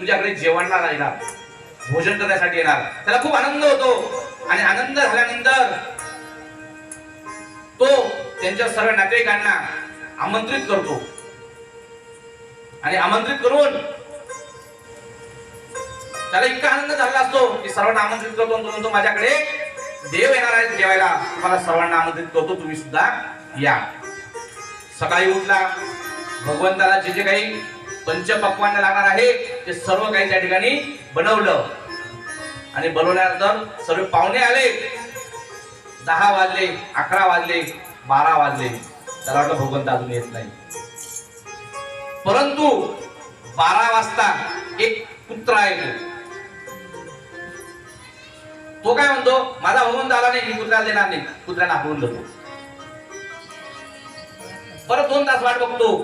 तुझ्याकडे जेवणला येणार भोजन करण्यासाठी येणार. त्याला खूप आनंद होतो. आणि आनंद झाल्यानंतर तो त्यांच्या सर्व नातेवाईकांना आमंत्रित करतो. आणि आमंत्रित करून त्याला इतका आनंद झाला असतो की सर्वांना आमंत्रित करतो. तो म्हणतो माझ्याकडे देव येणार आहे जेवायला. तुम्हाला सर्वांना आमंत्रित करतो. तुम्ही सुद्धा या. सकाळी उठला. भगवंताला जे जे काही पंचपक्वांना लागणार आहे ते सर्व काही त्या ठिकाणी बनवलं. आणि बनवल्यानंतर सर्व पाहुणे आले. दहा वाजले अकरा वाजले बारा वाजले. त्याला वाटलं भगवंत अजून येत नाही. परंतु बारा वाजता एक कुत्रा आहे तो. काय म्हणतो? माझा भगवंत आला नाही मी कुत्र्याला देणार नाही. कुत्र्याला आपण धरतो परत दोन तास वाट बघतो.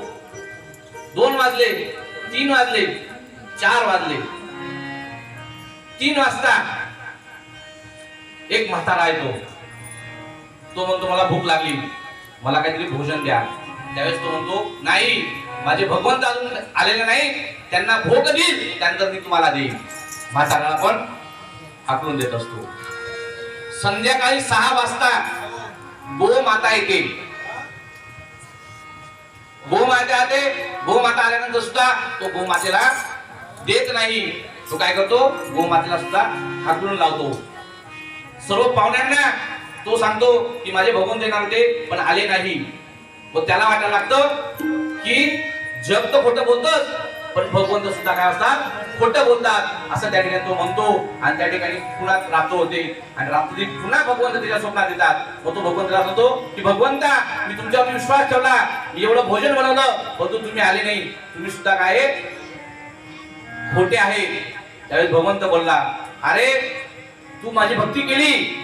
दोन वाजले तीन वाजले. चार वाजले. तीन वाजता एक म्हातारा येतो. तो म्हणतो मला भूक लागली. मला काहीतरी भोजन द्या. त्यावेळेस तो म्हणतो नाही माझे भगवंत अजून आलेले नाही. त्यांना भोग देईल. त्यानंतर मी तुम्हाला देईन. म्हाताराला पण हाकलून देत असतो. संध्याकाळी सहा वाजता गो माता येते. गोमाता आते गोमाता आल्यानंतर सुद्धा तो गोमातेला देत नाही. तो काय करतो? गोमातेला सुद्धा हाकलून लावतो. सर्व पाहुण्यांना तो सांगतो की माझे भगवंत येणार होते पण आले नाही. मग त्याला वाटायला लागतं की जग तर खोटं बोलतच पण भगवंत सुद्धा काय असतात? खोटं बोलतात. असं त्या ठिकाणी तो म्हणतो आणि त्या ठिकाणी पुन्हा रात्र होते. आणि रात्री पुन्हा भगवंत त्याच्या स्वप्नात येतात. मग तो भगवंताला सांगतो की भगवंता मी तुमच्यावर विश्वास ठेवला. मी एवढं भोजन बनवलं परंतु तुम्ही आले नाही. तुम्ही सुद्धा काय खोटे आहे. त्यावेळेस भगवंत बोलला अरे तू माझी भक्ती केली.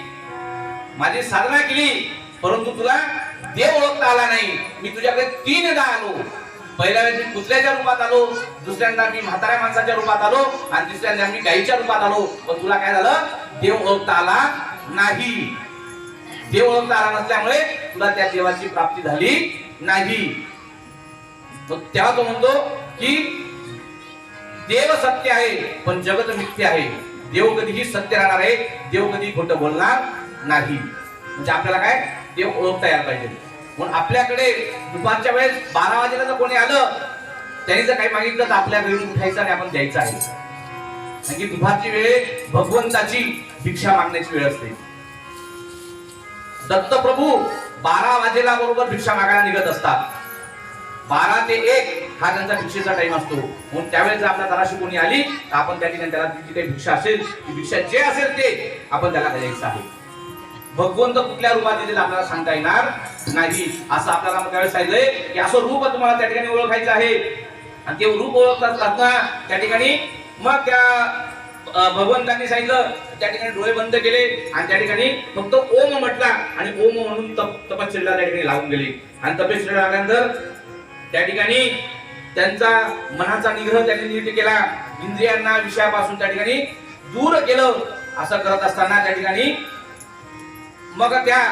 माझी साधना केली. परंतु तुला देव ओळखता आला नाही. मी तुझ्याकडे तीनदा आलो. पहिल्या वेळेस मी कुत्र्याच्या रूपात आलो. दुसऱ्यांदा मी म्हाताऱ्या माणसाच्या रूपात आलो. आणि तिसऱ्यांदा मी गाईच्या रूपात आलो. पण तुला काय झालं? देव ओळखता आला नाही. देव ओळखता आला नसल्यामुळे तुला त्या देवाची प्राप्ती झाली नाही. मग तेव्हा तो म्हणतो की देव सत्य आहे पण जगत मिथ्य आहे. देव कधीही सत्य राहणार आहे देव कधी खोटं बोलणार नाही. म्हणजे आपल्याला काय? देव ओळखता यायला पाहिजे. म्हणून आपल्याकडे दुपारच्या वेळेस बारा वाजेला जर कोणी आलं त्यांनी जर काही मागितलं तर आपल्या घरी उठायचं आणि आपण द्यायचं आहे. कारण की दुपारची वेळ भगवंताची भिक्षा मागण्याची वेळ असते. दत्तप्रभू बारा वाजेला बरोबर भिक्षा मागायला निघत असतात. बारा ते एक हा त्यांचा भिक्षेचा टाइम असतो. म्हणून त्यावेळेस जर आपल्या दाराशी कोणी आली तर आपण त्या ठिकाणी त्याला जी काही भिक्षा असेल ती भिक्षा जे असेल ते आपण त्याला द्यायचं आहे. भगवंत कुठल्या रूपात येतील आपल्याला सांगता येणार नाही. असं आपल्याला मग त्यावेळेस सांगितलंय की असं रूप तुम्हाला त्या ठिकाणी ओळखायचं आहे. आणि ते रूप ओळखत असताना त्या ठिकाणी मग त्या भगवंतांनी सांगितलं त्या ठिकाणी डोळे बंद केले आणि त्या ठिकाणी फक्त ओम म्हटला आणि ओम म्हणून तप तपश्चर्याला त्या ठिकाणी लागून गेले. आणि तपश्चर्या लागल्यानंतर त्या ठिकाणी त्यांचा मनाचा निग्रह त्यांनी नीट केला. इंद्रियांना विषयापासून त्या ठिकाणी दूर केलं. असं करत असताना त्या ठिकाणी मग त्या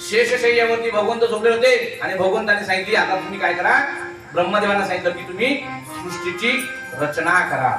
शेषशय्यावरती भगवंत झोपले होते. आणि भगवंताने सांगितले आता तुम्ही काय करा? ब्रह्मदेवांना सांगितलं की तुम्ही सृष्टीची रचना करा.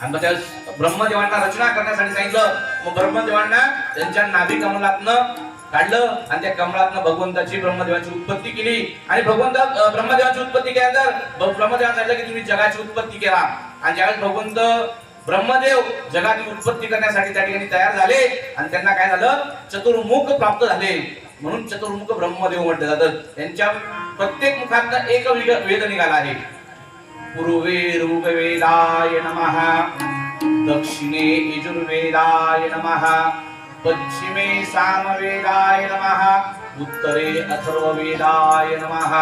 आणि त्या ब्रह्मदेवांना रचना करण्यासाठी सांगितलं. मग ब्रह्मदेवांना त्यांच्या नाभिकमलातनं काढलं आणि त्या कमळातनं भगवंताची ब्रह्मदेवाची उत्पत्ती केली. आणि भगवंत ब्रह्मदेवाची उत्पत्ती केल्यानंतर ब- ब्रह्मदेवाने सांगितलं की तुम्ही जगाची उत्पत्ती केला. आणि ज्यावेळेस भगवंत ब्रह्मदेव जगाची उत्पत्ती करण्यासाठी त्या ठिकाणी तयार झाले आणि त्यांना काय झालं? चतुर्मुख प्राप्त झाले. म्हणून चतुर्मुख ब्रह्मदेव म्हटलं जातं. त्यांच्या प्रत्येक मुखात एक वेद निघाला आहे. पूर्वे ऋग्वेदाय नमः दक्षिणे यजुर्वेदाय नमः पश्चिमे सामवेदाय नमः उत्तरे अथर्ववेदाय नमः.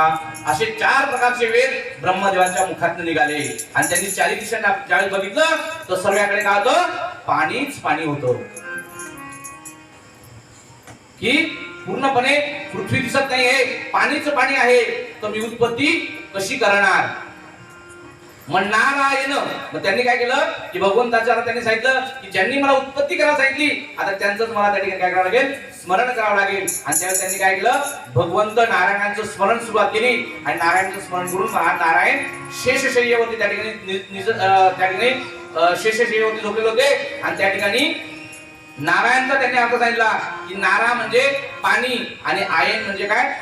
असे चार प्रकारचे वेद ब्रह्मदेवाच्या मुखातून निघाले. आणि त्यांनी चारी दिशांना ज्यावेळी बघितलं तर सर्वांकडे काय होतं? पाणीच पाणी होतं. की पूर्णपणे पृथ्वी दिसत नाही आहे पाणीच पाणी आहे तर मी उत्पत्ती कशी करणार? मग नारायण. मग त्यांनी काय केलं? की भगवंताच्या त्यांनी सांगितलं की ज्यांनी मला उत्पत्ती करायला सांगितली आता त्यांचंच मला त्या ठिकाणी काय करावं लागेल? स्मरण करावं लागेल. आणि त्यावेळेस त्यांनी काय केलं? भगवंत नारायणांचं स्मरण सुरुवात केली. आणि नारायणाचं स्मरण करून महान नारायण शेषशय्यवरती त्या ठिकाणी निज त्या ठिकाणी अं, शेषशय्यवरती झोपलेले होते. आणि त्या ठिकाणी नारायणचा त्यांनी अर्थ सांगितला की नारा म्हणजे पाणी आणि आयन म्हणजे काय?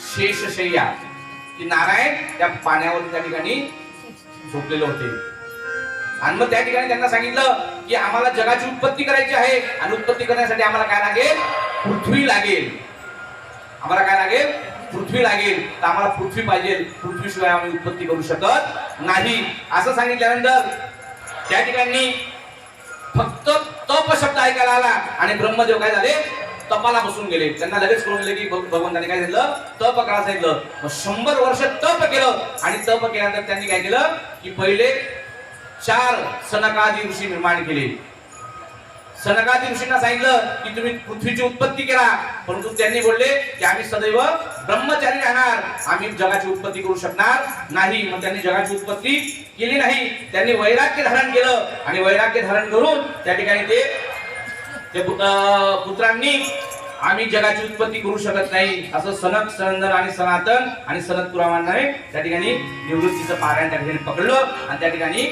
शेषशय्या. की नारायण त्या पाण्यावरती त्या ठिकाणी झोपलेले होते. आणि मग त्या ठिकाणी त्यांना सांगितलं की आम्हाला जगाची उत्पत्ती करायची आहे आणि उत्पत्ती करण्यासाठी आम्हाला काय लागेल? पृथ्वी लागेल. आम्हाला काय लागेल? पृथ्वी लागेल. तर आम्हाला पृथ्वी पाहिजे. पृथ्वीशिवाय आम्ही उत्पत्ती करू शकत नाही. असं सांगितल्यानंतर त्या ठिकाणी फक्त तप शब्द ऐकायला आला आणि ब्रह्मदेव काय झाले? तपाला बसून गेले. त्यांना लगेच कळून गेले की भग- भगवंताने काय झालं तप करा सांगितलं. मग शंभर वर्ष तप केलं. आणि तप केल्यानंतर त्यांनी काय केलं? की पहिले चार सनकादी ऋषी निर्माण केले. सनकादी ऋषींना सांगितलं की तुम्ही पृथ्वीची उत्पत्ती करा. परंतु त्यांनी बोलले की आम्ही सदैव ब्रह्मचारी राहणार. आम्ही जगाची उत्पत्ती करू शकणार नाही. मग त्यांनी जगाची उत्पत्ती केली नाही. त्यांनी वैराग्य धारण केलं. आणि वैराग्य धारण करून त्या ठिकाणी ते पुत्रांनी आम्ही जगाची उत्पत्ती करू शकत नाही. असं सनक सनंदन आणि सनातन आणि सनत पुरावांना त्या ठिकाणी निवृत्तीचं पारायण त्या ठिकाणी पकडलं आणि त्या ठिकाणी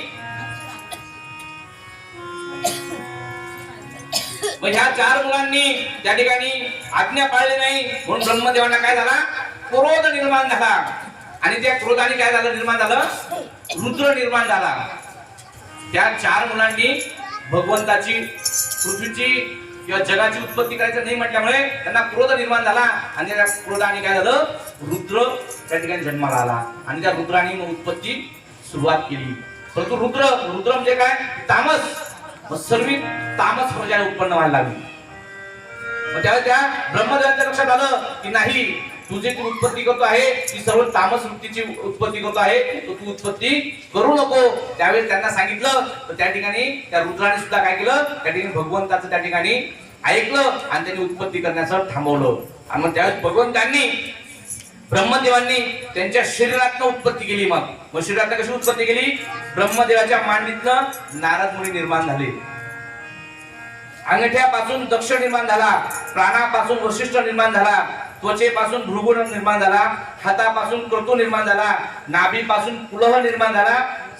मग ह्या चार मुलांनी त्या ठिकाणी आज्ञा पाळली नाही. म्हणून ब्रह्मदेवांना काय झाला? क्रोध निर्माण झाला. आणि त्या क्रोधाने काय झालं? निर्माण झालं? रुद्र निर्माण झाला. त्या चार मुलांनी भगवंताची पृथ्वीची किंवा जगाची उत्पत्ती करायचं नाही म्हटल्यामुळे त्यांना क्रोध निर्माण झाला. आणि त्या क्रोधाने काय झालं? रुद्र त्या ठिकाणी जन्माला आला. आणि त्या रुद्राने मग उत्पत्ती सुरुवात केली. परंतु रुद्र रुद्र म्हणजे काय? तामस. मग सर्व तामस प्रजा उत्पन्न व्हायला लागली. मग त्यावेळेस त्या ब्रह्मदेवाच्या लक्षात आलं की नाही तू तू उत्पत्ती करतो आहे ती सर्व तामस वृत्तीची उत्पत्ती करतो आहे तो तू उत्पत्ती करू नको. त्यावेळेस त्यांना सांगितलं तर त्या ठिकाणी त्या रुद्राने सुद्धा काय केलं त्या ठिकाणी भगवंताचं त्या ठिकाणी ऐकलं आणि त्यांनी उत्पत्ती करण्याचं थांबवलं. आणि मग त्यावेळेस भगवंतांनी ब्रह्मदेवांनी त्यांच्या शरीरातनं उत्पत्ती केली मग. मग शरीरातनं कशी उत्पत्ती केली? ब्रह्मदेवाच्या मांडीतनं नारद मुनी निर्माण झाले. अंगठ्यापासून दक्ष निर्माण झाला प्राणापासून वशिष्ठ निर्माण झाला त्वचेपासून भृगुण निर्माण झाला हातापासून क्रतू निर्माण झाला नाभीपासून पुलह निर्माण झाला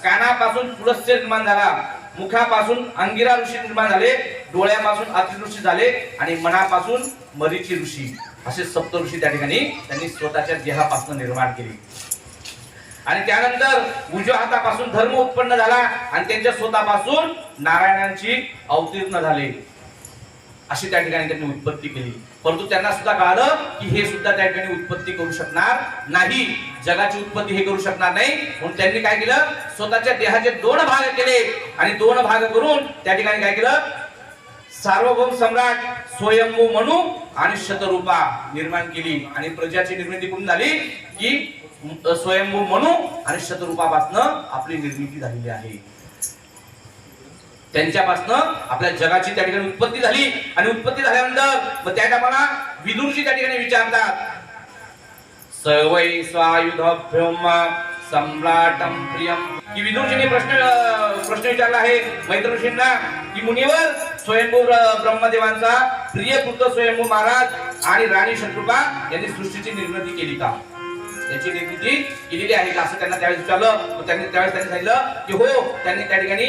कानापासून पुलस्य निर्माण झाला मुखापासून अंगिरा ऋषी निर्माण झाले डोळ्यापासून अति ऋषी झाले आणि मनापासून मरीची ऋषी. असे सप्त ऋषी त्या ठिकाणी त्यांनी स्वतःच्या देहापासून निर्माण केली. आणि त्यानंतर उजव्या हातापासून धर्म उत्पन्न झाला आणि त्यांच्या स्वतःपासून नारायणांची अवतीर्ण झाले. अशी त्या ठिकाणी त्यांनी उत्पत्ती केली. परंतु त्यांना सुद्धा कळालं की हे सुद्धा त्या ठिकाणी उत्पत्ती करू शकणार नाही. जगाची उत्पत्ती हे करू शकणार नाही. म्हणून त्यांनी काय केलं? स्वतःच्या देहाचे दोन भाग केले. आणि दोन भाग करून त्या ठिकाणी काय केलं? सार्वभौम सम्राट स्वयंभू म्हणू आणि शतरूपा निर्माण केली. आणि प्रजाची निर्मिती करून झाली? की स्वयंभू म्हणू आणि शतरूपापासनं आपली निर्मिती झालेली आहे. त्यांच्यापासनं आपल्या जगाची त्या ठिकाणी उत्पत्ती झाली. आणि उत्पत्ती झाल्यानंतर मग त्या टापाला विदुरजी त्या ठिकाणी विचारतात. सवय स्वायुध सम्राटम प्रियम. की विदुरजीने प्रश्न प्रश्न विचारला आहे मैत्र ऋषींना की मुनीवर स्वयंभू ब्रह्मदेवांचा प्रिय पुत्र स्वयंभू महाराज आणि राणी शत्रुपा यांनी सृष्टीची निर्मिती केली का? याची निर्मिती केलेली आहे का? असं त्यांना त्यावेळेस विचारलं. त्यांनी त्यावेळेस त्यांनी सांगितलं की हो त्यांनी त्या ठिकाणी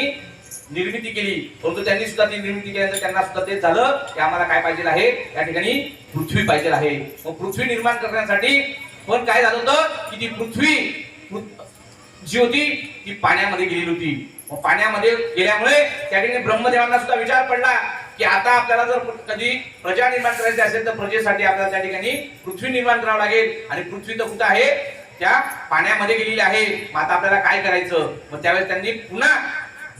निर्मिती केली. परंतु त्यांनी सुद्धा ती निर्मिती केल्यानंतर त्यांना सुद्धा ते झालं की आम्हाला काय पाहिजे आहे? त्या ठिकाणी पृथ्वी पाहिजे आहे. मग पृथ्वी निर्माण करण्यासाठी पण काय झालं होतं की ती पृथ्वी जी होती ती पाण्यामध्ये गेलेली होती. मग पाण्यामध्ये गेल्यामुळे त्या ठिकाणी ब्रह्मदेवांना सुद्धा विचार पडला की आता आपल्याला जर कधी प्रजा निर्माण करायची असेल तर प्रजेसाठी आपल्याला त्या ठिकाणी पृथ्वी निर्माण करावं लागेल. आणि पृथ्वी तर कुठं आहे? त्या पाण्यामध्ये गेलेली आहे. मग आता आपल्याला काय करायचं? मग त्यावेळेस त्यांनी पुन्हा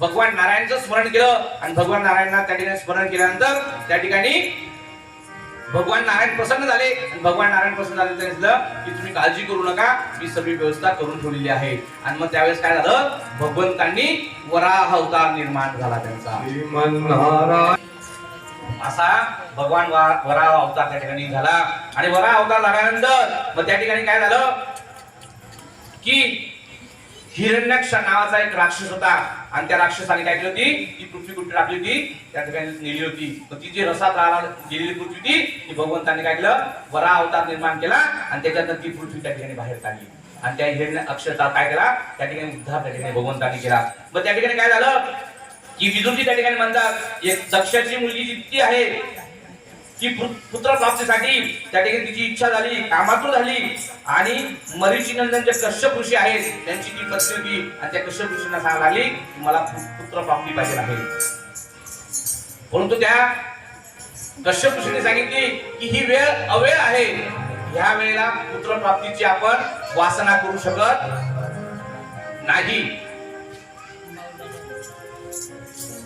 भगवान नारायणचं स्मरण केलं आणि भगवान नारायणना त्या ठिकाणी स्मरण केल्यानंतर त्या ठिकाणी भगवान नारायण प्रसन्न झाले. आणि भगवान नारायण प्रसन्न झाले त्यांनी की तुम्ही काळजी करू नका मी सगळी व्यवस्था करून ठेवलेली आहे. आणि मग त्यावेळेस काय झालं? भगवंतांनी वराह अवतार निर्माण झाला त्यांचा. असा भगवान वराह अवतार त्या ठिकाणी झाला. आणि वराह अवतार झाल्यानंतर मग त्या ठिकाणी काय झालं? की हिरण्यक्ष नावाचा एक राक्षस होता. आणि त्या राक्षसाने काय केली होती? ती पृथ्वी कुठे टाकली होती. त्या ठिकाणी नेली होती. मग ती जी रसात राहायला गेलेली पृथ्वी होती ती भगवंताने काय केलं? वरा अवतार निर्माण केला आणि त्याच्यानंतर ती पृथ्वी त्या ठिकाणी बाहेर काढली. आणि त्या हिरण्य अक्षरता काय केला? त्या ठिकाणी उद्धार त्या ठिकाणी भगवंताने केला. मग त्या ठिकाणी काय झालं? की विदुरजी त्या ठिकाणी म्हणतात एक दक्षाची मुलगी जितकी आहे की पुत्र प्राप्तीसाठी त्या ठिकाणी तिची इच्छा झाली कामातून झाली. आणि मरीची नंदन जे कश्यप ऋषी आहेत. त्यांची ती पत्नी होती आणि त्या कश्यप ऋषींना सांगा लागली की मला पुत्र प्राप्ती पाहिजे आहे. परंतु त्या कश्यप ऋषीने सांगितली की ही वेळ अवेळ आहे. ह्या वेळेला पुत्र प्राप्तीची आपण वासना करू शकत नाही.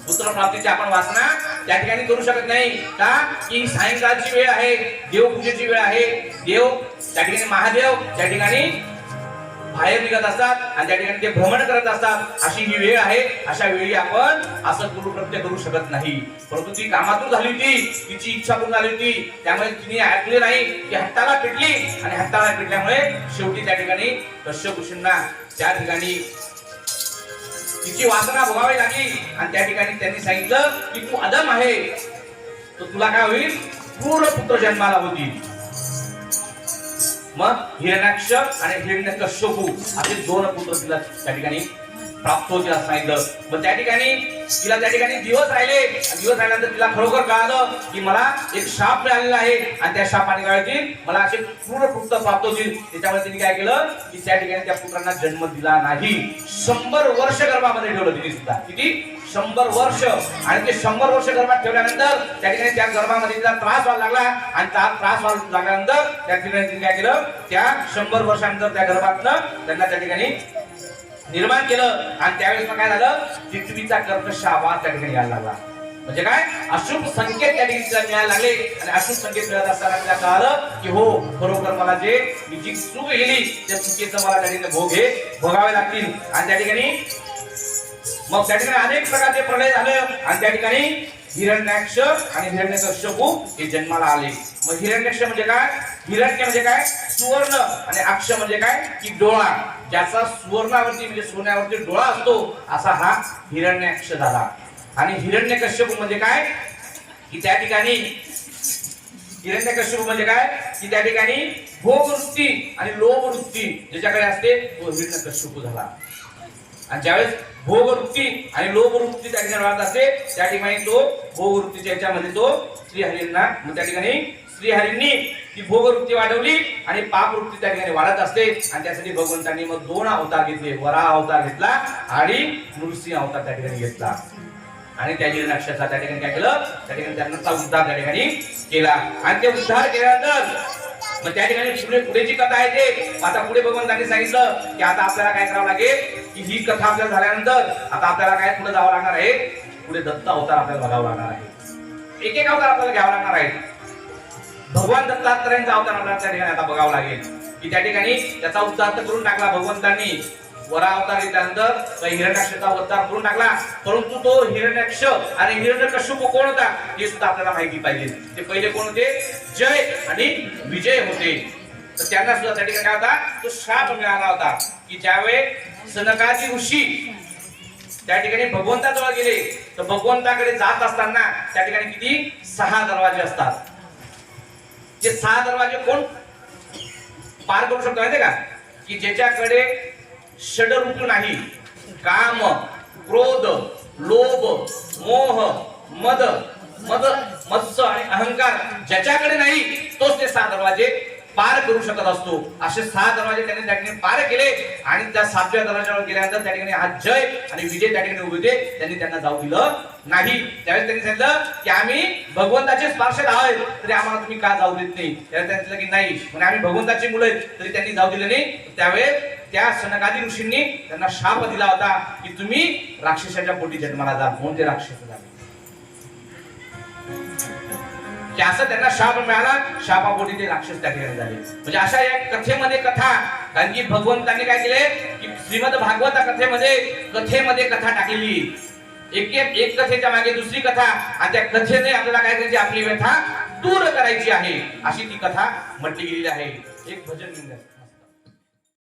पुत्र प्राप्तीची आपण वासना त्या ठिकाणी करू शकत नाही. का? की सायंकाळची वेळ आहे देवपूजेची वेळ आहे. देव त्या ठिकाणी महादेव त्या ठिकाणी बाहेर निघत असतात आणि त्या ठिकाणी ते भ्रमण करत असतात. अशी ही वेळ आहे. अशा वेळी आपण असं गुरुप्रत्य करू शकत नाही. परंतु ती कामातून झाली होती तिची इच्छा पूर्ण झाली होती. त्यामुळे तिने ऐकले नाही की हट्टाला पिटली आणि हट्टाला पिटल्यामुळे शेवटी त्या ठिकाणी कश्यप ऋषींना त्या ठिकाणी तिची वासना भोगावी लागली. आणि त्या ठिकाणी त्यांनी सांगितलं की तू अदम आहे. तर तुला काय होईल? पूर्ण पुत्र जन्माला होतील. मग हिरण्याक्ष आणि हिरण्यकश्यपू असे दोन पुत्र तिला त्या ठिकाणी प्राप्त होतील असं सांगितलं. मग त्या ठिकाणी तिला त्या ठिकाणी दिवस राहिले. दिवस राहिल्यानंतर तिला खरोखर कळालं की मला एक शाप मिळालेला आहे. आणि त्या शापाने काय होतील? मला असे पूर्ण पुत्र प्राप्त होतील. त्याच्यामुळे तिने काय केलं? की त्या ठिकाणी त्या पुत्रांना जन्म दिला नाही. शंभर वर्ष गर्भामध्ये ठेवलं तिने सुद्धा. किती? शंभर वर्ष. आणि ते शंभर वर्ष गर्भात ठेवल्यानंतर त्या ठिकाणी त्या गर्भामध्ये तिला त्रास व्हायला लागला. आणि त्या त्रास व्हायला लागल्यानंतर त्या ठिकाणी तिने काय केलं? त्या शंभर वर्षानंतर त्या गर्भातनं त्यांना त्या ठिकाणी निर्माण केलं. आणि त्यावेळेस मग काय झालं? पृथ्वीचा कर्कश आवाज त्या ठिकाणी यायला लागला. म्हणजे काय? अशुभ संकेत त्या ठिकाणी मिळायला लागले. आणि अशुभ संकेत मिळत असताना तिला कळालं की हो खरोखर मला जे मी जी चूक गेली त्या चुकीचं मला त्या ठिकाणी भोग हे भोगावे लागतील. आणि त्या ठिकाणी मग त्या ठिकाणी अनेक प्रकारचे प्रलय झाले. आणि त्या ठिकाणी हिरण्याक्ष आणि हिरण्यकश्यपू हे जन्माला आले. मग हिरण्याक्ष म्हणजे काय? हिरण्य म्हणजे काय? सुवर्ण. आणि अक्ष म्हणजे काय? की डोळा. ज्याचा सुवर्णावरती म्हणजे सोन्यावरती डोळा असतो असा हा हिरण्याक्ष झाला. आणि हिरण्यकश्यपू म्हणजे काय? की त्या ठिकाणी हिरण्यकश्यप म्हणजे काय? की त्या ठिकाणी भोगवृत्ती आणि लोभवृत्ती ज्याच्याकडे असते तो हिरण्यकश्यप झाला. आणि ज्यावेळेस भोगवृत्ती आणि लोभवृत्ती त्या ठिकाणी वाढत असते त्या ठिकाणी तो भोगवृत्तीच्या याच्यामध्ये तो श्रीहरींना मग त्या ठिकाणी श्रीहरींनी ती भोगवृत्ती वाढवली आणि पापवृत्ती त्या ठिकाणी वाढत असते. आणि त्यासाठी भगवंतांनी मग दोन अवतार घेतले वरा अवतार घेतला आणि नृसिंह अवतार त्या ठिकाणी घेतला. आणि त्या नक्षत्राचा त्या ठिकाणी काय केलं? त्या ठिकाणी त्यांचा उद्धार त्या ठिकाणी केला. आणि ते उद्धार केल्यानंतर मग त्या ठिकाणी पुढे पुढेची कथा आहे ते आता पुढे भगवंतांनी सांगितलं की आता आपल्याला काय करावं लागेल? की ही कथा आपल्याला झाल्यानंतर आता आपल्याला काय पुढे जावं लागणार आहे? पुढे दत्त अवतार आपल्याला बघावं लागणार आहे. एक एक अवतार आपल्याला घ्यावं लागणार आहे भगवान दत्तात्रयांचा अवतार आपल्याला त्या ठिकाणी आता बघावं लागेल. की त्या ठिकाणी त्याचा उद्धार करून टाकला भगवंतांनी. वरा अवतार घेतल्यानंतर हिरण्याक्षचा अवतार करून टाकला. परंतु तो हिरण्याक्ष आणि हिरण्यकश्यप कोण होता? हे सुद्धा आपल्याला माहिती पाहिजे. ते पहिले कोण होते? जय आणि विजय होते. तर त्यांना सुद्धा त्या ठिकाणी काय होता? तो श्राप मिळाला होता. की ज्यावेळी सनकाची ऋषी त्या ठिकाणी भगवंताजवळ गेले तर भगवंताकडे जात असताना त्या ठिकाणी किती? सहा दरवाजे असतात. ते सहा दरवाजे कोण? पार करू शकतो माहितीये का? की ज्याच्याकडे षडऋतू नाही. काम क्रोध लोभ मोह मद मद मत्स्य आणि अहंकार ज्याच्याकडे नाही तोच ते सहा दरवाजे पार करू शकत असतो. असे सहा दरवाजे त्याने त्या ठिकाणी पार केले आणि त्या सातव्या दरवाजावर गेल्यानंतर त्या ठिकाणी हा जय आणि विजय त्या ठिकाणी उभे होते. त्यांनी त्यांना जाऊ दिलं नाही. त्यावेळेस त्यांनी सांगितलं की आम्ही भगवंताचे स्पर्शक आहोत तरी आम्हाला तुम्ही का जाऊ देत नाही? त्यावेळेस त्यांनी सांगितलं की नाही. म्हणजे आम्ही भगवंताची मुलं आहेत तरी त्यांनी जाऊ दिले नाही. त्यावेळेस त्या सनकादी ऋषींनी त्यांना शाप दिला होता की तुम्ही राक्षसाच्या पोटी जन्माला जा. म्हणून ते राक्षस झाले? की असं त्यांना शाप मिळाला शापापोटी ते राक्षस त्या ठिकाणी झाले. म्हणजे अशा या कथेमध्ये कथा. कारण की भगवंतांनी काय केले? की श्रीमद भागवत कथेमध्ये कथेमध्ये कथा टाकलेली. एक एक एक कथेच्या मागे दुसरी कथा. आणि त्या कथेने आपल्याला काय करायची? आपली व्यथा दूर करायची आहे. अशी ती कथा म्हटली गेलेली आहे. एक भजन